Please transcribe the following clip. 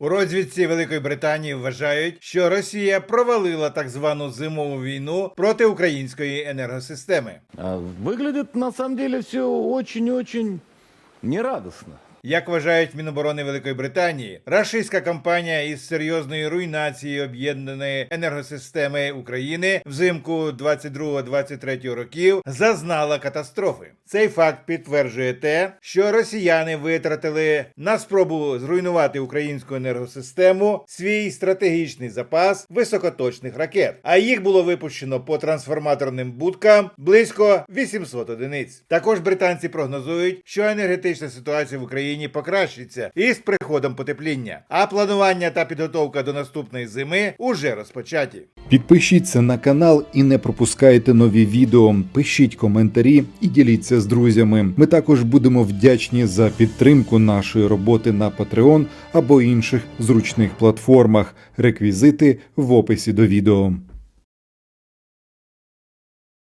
У розвідці Великої Британії вважають, що Росія провалила так звану зимову війну проти української енергосистеми. Виглядить на самом деле все очень-очень нерадостно. Як вважають Міноборони Великої Британії, рашистська кампанія із серйозної руйнації об'єднаної енергосистеми України взимку 22-23 років зазнала катастрофи. Цей факт підтверджує те, що росіяни витратили на спробу зруйнувати українську енергосистему свій стратегічний запас високоточних ракет, а їх було випущено по трансформаторним будкам близько 800 одиниць. Також британці прогнозують, що енергетична ситуація в Україні покращиться із приходом потепління, а планування та підготовка до наступної зими уже розпочаті. Підпишіться на канал і не пропускайте нові відео. Пишіть коментарі і діліться з друзями. Ми також будемо вдячні за підтримку нашої роботи на Patreon або інших зручних платформах. Реквізити в описі до відео.